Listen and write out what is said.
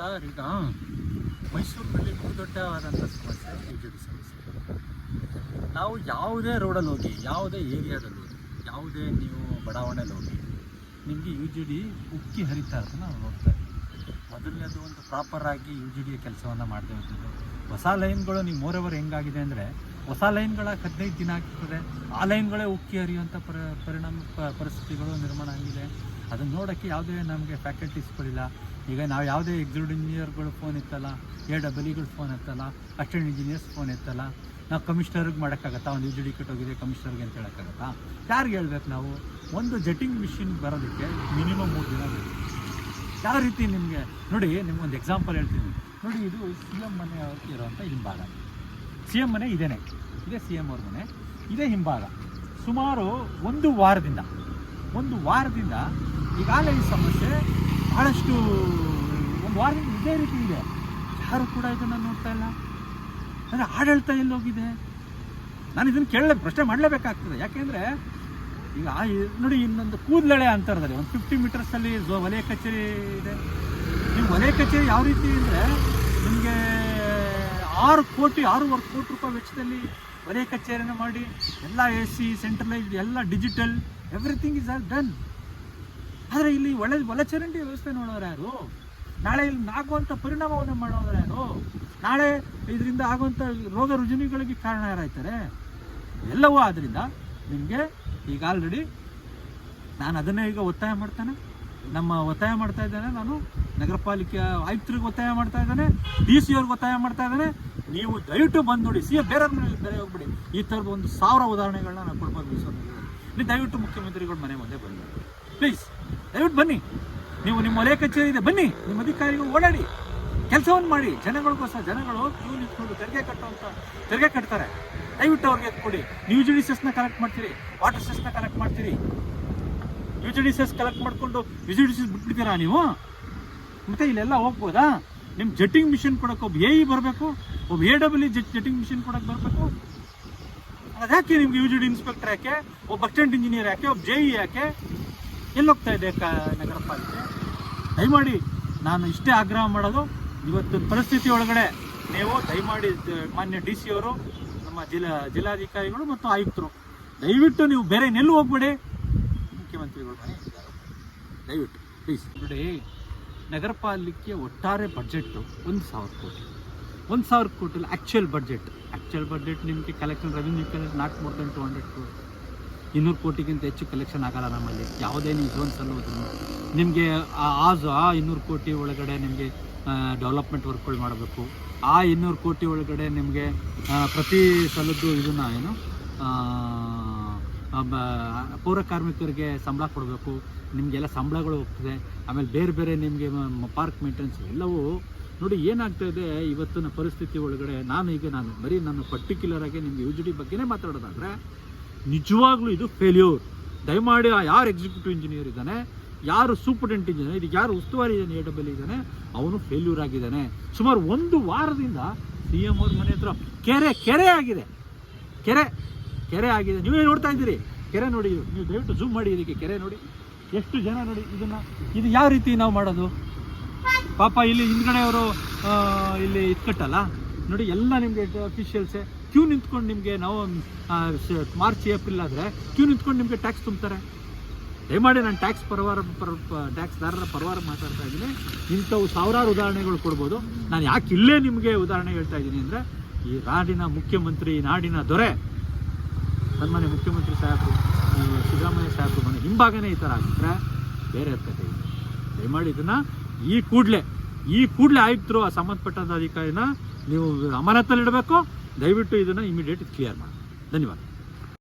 Sir ಈಗ ಮೈಸೂರಿನಲ್ಲಿ ಬಹುದೊಡ್ಡವಾದಂಥ ಸಮಸ್ಯೆ ಯು ಜಿ ಡಿ ಸಮಸ್ಯೆ. ನಾವು ಯಾವುದೇ ರೋಡಲ್ಲಿ ಹೋಗಿ, ಯಾವುದೇ ಏರಿಯಾದಲ್ಲಿ ಹೋಗಿ, ಯಾವುದೇ ನೀವು ಬಡಾವಣೆಯಲ್ಲಿ ಹೋಗಿ, ನಿಮಗೆ ಯು ಜಿ ಡಿ ಉಕ್ಕಿ ಹರಿತಾ ಇರೋದನ್ನ ನಾವು ನೋಡ್ತಾ ಇದ್ದೀವಿ. ಮೊದಲನೇದು ಒಂದು ಪ್ರಾಪರಾಗಿ ಯು ಜಿ ಡಿಯ ಕೆಲಸವನ್ನು ಮಾಡದೆ ಹೋಗಿದ್ದು ಹೊಸ ಲೈನ್ಗಳು ನೀವು ಮೋರೆವರ್ ಹೆಂಗಾಗಿದೆ ಅಂದರೆ, ಹೊಸ ಲೈನ್ಗಳ ಹದಿನೈದು ದಿನ ಆಗ್ತದೆ. ಆ ಲೈನ್ಗಳೇ ಉಕ್ಕಿ ಹರಿಯುವಂಥ ಪರ, ಪರಿಣಾಮ ಪರಿಸ್ಥಿತಿಗಳು ನಿರ್ಮಾಣ ಆಗಿದೆ. ಅದನ್ನು ನೋಡೋಕ್ಕೆ ಯಾವುದೇ ನಮಗೆ ಫ್ಯಾಕಲ್ಟೀಸ್ಗಳಿಲ್ಲ ಈಗ ನಾವು ಯಾವುದೇ ಎಕ್ಸಿಕ್ಯೂಟಿವ್ ಇಂಜಿನಿಯರ್ಗಳು ಫೋನ್ ಎತ್ತಲ್ಲ ಎ ಡಬಲ್ ಇಗಳು ಫೋನ್ ಎತ್ತಲ್ಲ ಅಸಿಸ್ಟೆಂಟ್ ಇಂಜಿನಿಯರ್ಸ್ ಫೋನ್ ಎತ್ತಲ್ಲ, ನಾವು ಕಮಿಷನರ್ಗೆ ಮಾಡೋಕ್ಕಾಗತ್ತಾ? ಒಂದು ಜಿ ಹೋಗಿದೆ ಕಮಿಷನರ್ಗೆ ಅಂತ ಹೇಳೋಕ್ಕಾಗತ್ತಾ? ಯಾರಿಗೆ ಹೇಳ್ಬೇಕು ನಾವು? ಒಂದು ಜೆಟ್ಟಿಂಗ್ ಮಿಷಿನ್ ಬರೋದಕ್ಕೆ ಮಿನಿಮಮ್ ಮೂರು ದಿನ ಬೇಕು. ಯಾವ ರೀತಿ ನಿಮಗೆ, ನೋಡಿ ನಿಮ್ಗೊಂದು ಎಕ್ಸಾಂಪಲ್ ಹೇಳ್ತೀನಿ. ನೋಡಿ, ಇದು ಸಿ ಎಂ ಮನೆ ಇರೋವಂಥ ಹಿಂಭಾಗ. ಸಿ ಎಂ ಮನೆ ಇದೇನೆ. ಇದೇ ಸಿ ಎಂ ಅವ್ರ ಮನೆ. ಇದೇ ಹಿಂಭಾಗ. ಸುಮಾರು ಒಂದು ವಾರದಿಂದ ಒಂದು ವಾರದಿಂದ ಈಗಾಗಲೇ ಈ ಸಮಸ್ಯೆ ಭಾಳಷ್ಟು ಒಂದು ವಾರ ಇದೇ ರೀತಿ ಇದೆ. ಯಾರು ಕೂಡ ಇದನ್ನು ನೋಡ್ತಾ ಇಲ್ಲ. ಅಂದರೆ ಆಡಳಿತ ಎಲ್ಲೋಗಿದೆ. ನಾನು ಇದನ್ನು ಕೇಳಲೇ, ಪ್ರಶ್ನೆ ಮಾಡಲೇಬೇಕಾಗ್ತದೆ. ಯಾಕೆಂದರೆ, ಈಗ ಆ ನೋಡಿ, ಇನ್ನೊಂದು ಕೂದಲೆಳೆ ಅಂತರದಲ್ಲಿ, ಒಂದು ಫಿಫ್ಟಿ ಮೀಟರ್ಸಲ್ಲಿ ಝೋ- ವಲಯ ಕಚೇರಿ ಇದೆ. ನೀವು ವಲಯ ಕಚೇರಿ ಯಾವ ರೀತಿ ಅಂದರೆ, ನಿಮಗೆ ಆರು ಕೋಟಿ, ಆರೂವರೆ ಕೋಟಿ ರೂಪಾಯಿ ವೆಚ್ಚದಲ್ಲಿ ವಲಯ ಕಚೇರಿನ ಮಾಡಿ, ಎಲ್ಲ ಎ ಸಿ, ಸೆಂಟ್ರಲೈಸ್ಡ್, ಎಲ್ಲ digital everything is all done ಆದರೆ ಇಲ್ಲಿ ಒಳ್ಳೆ ಒಳಚರಂಡಿ ವ್ಯವಸ್ಥೆ ನೋಡೋರು ಯಾರು? ನಾಳೆ ಇಲ್ಲಿ ಆಗುವಂಥ ಪರಿಣಾಮವನ್ನು ಮಾಡೋರು ಯಾರು? ನಾಳೆ ಇದರಿಂದ ಆಗುವಂಥ ರೋಗ ರುಜಿನಿಗಳಿಗೆ ಕಾರಣ ಯಾರಾಯ್ತಾರೆ? ಎಲ್ಲವೂ ಆದ್ದರಿಂದ ನಿಮಗೆ ಈಗ ಆಲ್ರೆಡಿ ನಾನು ಅದನ್ನೇ ಈಗ ಒತ್ತಾಯ ಮಾಡ್ತೇನೆ. ನಮ್ಮ ಒತ್ತಾಯ ಮಾಡ್ತಾ ಇದ್ದೇನೆ. ನಾನು ನಗರ ಪಾಲಿಕೆ ಆಯುಕ್ತರಿಗೆ ಒತ್ತಾಯ ಮಾಡ್ತಾ ಇದ್ದಾನೆ. ಡಿ ಸಿ ಅವ್ರಿಗೆ ಒತ್ತಾಯ ಮಾಡ್ತಾ ಇದ್ದಾನೆ. ನೀವು ದಯವಿಟ್ಟು ಬಂದು ನೋಡಿ. ಸಿ ಎಂ ಬೇರೆ ಬೇರೆ ಹೋಗ್ಬಿಡಿ. ಈ ಥರದ ಒಂದು ಸಾವಿರ ಉದಾಹರಣೆಗಳನ್ನ ನಾನು ಕೊಡ್ಬೋದು ನೀವು ದಯವಿಟ್ಟು ಮುಖ್ಯಮಂತ್ರಿಗಳ ಮನೆ ಮುಂದೆ ಬನ್ನಿ. ಪ್ಲೀಸ್ ದಯವಿಟ್ಟು ಬನ್ನಿ. ನೀವು ನಿಮ್ಮ ವಲಯ ಕಚೇರಿ ಇದೆ ಬನ್ನಿ, ನಿಮ್ಮ ಅಧಿಕಾರಿಗಳು ಓಡಾಡಿ ಕೆಲಸವನ್ನು ಮಾಡಿ, ಜನಗಳಿಗೋಸ್ಕರ ಜನಗಳು ಕ್ಯೂ ನಿಂತ್ಕೊಂಡು ತೆರಿಗೆ ಕಟ್ಟುವಂಥ ತೆರಿಗೆ ಕಟ್ತಾರೆ. ದಯವಿಟ್ಟು ಅವ್ರಿಗೆ ಕೊಡಿ. ನೀವು ಜಿ ಕಲೆಕ್ಟ್ ಮಾಡ್ತೀರಿ ವಾಟರ್ ಸೆಸ್ನ ಕಲೆಕ್ಟ್ ಮಾಡ್ತೀರಿ. ಯು ಜಿ ಕಲೆಕ್ಟ್ ಮಾಡಿಕೊಂಡು ಯು ಜಿ ಬಿಟ್ಬಿಡ್ತೀರಾ ನೀವು? ಮತ್ತೆ ಇಲ್ಲೆಲ್ಲ ಹೋಗ್ಬೋದಾ? ನಿಮ್ಮ ಜೆಟ್ಟಿಂಗ್ ಮಿಷಿನ್ ಕೊಡೋಕೆ ಒಬ್ಬ ಎ ಇ ಬರಬೇಕು, ಒಬ್ಬ A W jet jetting machine ಕೊಡೋಕೆ ಬರಬೇಕು. ಅದ್ಯಾಕೆ ನಿಮ್ಗೆ ಯು ಜಿ ಇನ್ಸ್ಪೆಕ್ಟರ್ ಯಾಕೆ, ಒಬ್ಬ ಅಸಿಸ್ಟೆಂಟ್ ಇಂಜಿನಿಯರ್ ಯಾಕೆ, ಒಬ್ಬ ಜೆ ಇ ಯಾಕೆ? ಎಲ್ಲಿ ಹೋಗ್ತಾ ಇದೆ ಕ ನಗರ ಪಾಲಿಕೆ? ದಯಮಾಡಿ, ನಾನು ಇಷ್ಟೇ ಆಗ್ರಹ ಮಾಡೋದು ಇವತ್ತಿನ ಪರಿಸ್ಥಿತಿ ಒಳಗಡೆ ನೀವು ದಯಮಾಡಿ ಮಾನ್ಯ ಡಿ ಸಿ ಅವರು, ನಮ್ಮ ಜಿಲ್ಲಾ, ಜಿಲ್ಲಾಧಿಕಾರಿಗಳು ಮತ್ತು ಆಯುಕ್ತರು, ದಯವಿಟ್ಟು ನೀವು ಬೇರೆ ನೆಲ್ಲು ಹೋಗ್ಬೇಡಿ. ಮುಖ್ಯಮಂತ್ರಿಗಳು ದಯವಿಟ್ಟು ಪ್ಲೀಸ್ ನೋಡಿ, ನಗರ ಪಾಲಿಕೆ ಒಟ್ಟಾರೆ ಬಡ್ಜೆಟ್ಟು ಒಂದು ಸಾವಿರ ಕೋಟಿ. ಒಂದು ಸಾವಿರ ಕೋಟಿಲಿ ಆ್ಯಕ್ಚುಯಲ್ ಬಡ್ಜೆಟ್ ಆ್ಯಕ್ಚುಯಲ್ ಬಡ್ಜೆಟ್ ನಿಮಗೆ collection revenue collect not more than two hundred crore ಇನ್ನೂರು ಕೋಟಿಗಿಂತ ಹೆಚ್ಚು ಕಲೆಕ್ಷನ್ ಆಗಲ್ಲ ನಮ್ಮಲ್ಲಿ. ಯಾವುದೇ ನೀವು ಝೋನ್ಸಲ್ಲಿ ಹೋದ್ರು ನಿಮಗೆ ಆ ಆ ಇನ್ನೂರು ಕೋಟಿ ಒಳಗಡೆ ನಿಮಗೆ ಡೆವಲಪ್ಮೆಂಟ್ ವರ್ಕ್ಗಳು ಮಾಡಬೇಕು. ಆ ಇನ್ನೂರು ಕೋಟಿ ಒಳಗಡೆ ನಿಮಗೆ ಪ್ರತಿ ಸಲದ್ದು ಇದನ್ನು ಏನು ಪೌರ ಕಾರ್ಮಿಕರಿಗೆ ಸಂಬಳ ಕೊಡಬೇಕು. ನಿಮಗೆಲ್ಲ ಸಂಬಳಗಳು ಹೋಗ್ತದೆ. ಆಮೇಲೆ ಬೇರೆ ಬೇರೆ ನಿಮಗೆ ಪಾರ್ಕ್ ಮೇಂಟೆನೆನ್ಸ್ ಎಲ್ಲವೂ ನೋಡಿ ಏನಾಗ್ತಾ ಇದೆ ಇವತ್ತಿನ ಪರಿಸ್ಥಿತಿ ಒಳಗಡೆ. ನಾನು ಈಗ ನಾನು ಬರೀ ನಾನು ಪರ್ಟಿಕ್ಯುಲರಾಗಿ ನಿಮಗೆ ಯು ಜಿ ಡಿ ಬಗ್ಗೆನೇ ಮಾತಾಡೋದಾದ್ರೆ ನಿಜವಾಗ್ಲೂ ಇದು ಫೇಲ್ಯೂರ್ ದಯಮಾಡಿ ಆ ಯಾರು ಎಕ್ಸಿಕ್ಯೂಟಿವ್ ಇಂಜಿನಿಯರ್ ಇದ್ದಾನೆ, ಯಾರು ಸೂಪರ್ಟೆಂಟ್ ಇಂಜಿನಿಯರ್ ಇದು ಯಾರು ಉಸ್ತುವಾರಿ ಎ ಡಬಲ್ ಇದ್ದಾನೆ, ಅವನು ಫೇಲ್ಯೂರ್ ಆಗಿದ್ದಾನೆ. ಸುಮಾರು ಒಂದು ವಾರದಿಂದ ಸಿ ಎಂ ಅವ್ರ ಮನೆ ಹತ್ರ ಕೆರೆ ಕೆರೆ ಆಗಿದೆ. ಕೆರೆ ಕೆರೆ ಆಗಿದೆ. ನೀವೇ ನೋಡ್ತಾ ಇದ್ದೀರಿ. ಕೆರೆ ನೋಡಿ ನೀವು ದಯವಿಟ್ಟು ಜೂಮ್ ಮಾಡಿ ಇದಕ್ಕೆ ಕೆರೆ ನೋಡಿ. ಎಷ್ಟು ಜನ ನೋಡಿ ಇದನ್ನು. ಇದು ಯಾವ ರೀತಿ ನಾವು ಮಾಡೋದು? ಪಾಪ ಇಲ್ಲಿ ಹಿಂದ್ಗಡೆ ಅವರು ಇಲ್ಲಿ ಇದ್ಕಟ್ಟಲ್ಲ. ನೋಡಿ ಎಲ್ಲ ನಿಮಗೆ ಅಫಿಷಿಯಲ್ಸೇ ಕ್ಯೂ ನಿಂತ್ಕೊಂಡು ನಿಮಗೆ ನಾವು ಮಾರ್ಚ್, ಏಪ್ರಿಲ್ ಆದರೆ ಕ್ಯೂ ನಿಂತ್ಕೊಂಡು ನಿಮಗೆ ಟ್ಯಾಕ್ಸ್ ತುಂಬ್ತಾರೆ. ದಯಮಾಡಿ ನಾನು ಟ್ಯಾಕ್ಸ್ ಪರವಾರ ಪರ ಟ್ಯಾಕ್ಸ್ದಾರರ ಪರವಾರ ಮಾತಾಡ್ತಾ ಇದ್ದೀನಿ. ಇಂಥವು ಸಾವಿರಾರು ಉದಾಹರಣೆಗಳು ಕೊಡ್ಬೋದು. ನಾನು ಯಾಕೆ ಇಲ್ಲೇ ನಿಮಗೆ ಉದಾಹರಣೆ ಹೇಳ್ತಾ ಇದ್ದೀನಿ ಅಂದರೆ, ಈ ನಾಡಿನ ಮುಖ್ಯಮಂತ್ರಿ, ಈ ನಾಡಿನ ದೊರೆ, ಸನ್ಮಾನ್ಯ ಮುಖ್ಯಮಂತ್ರಿ ಸಾಹೇಬರು ಸಿದ್ದರಾಮಯ್ಯ ಸಾಹೇಬರು ಮನೆ ಹಿಂಭಾಗನೇ ಈ ಥರ ಆಗಿದ್ರೆ ಬೇರೆ ಕಥೆ ಇದೆ ದಯಮಾಡಿ ಇದನ್ನು ಈ ಕೂಡಲೇ ಈ ಕೂಡಲೇ ಆಯುಕ್ತರು ಆ ಸಂಬಂಧಪಟ್ಟಂಥ ಅಧಿಕಾರಿನ ನೀವು ಅಮಾನತಲ್ಲಿಡಬೇಕು ದಯವಿಟ್ಟು ಇದನ್ನು ಇಮಿಡಿಯೇಟ್ ಕ್ಲಿಯರ್ ಮಾಡಿ. ಧನ್ಯವಾದ.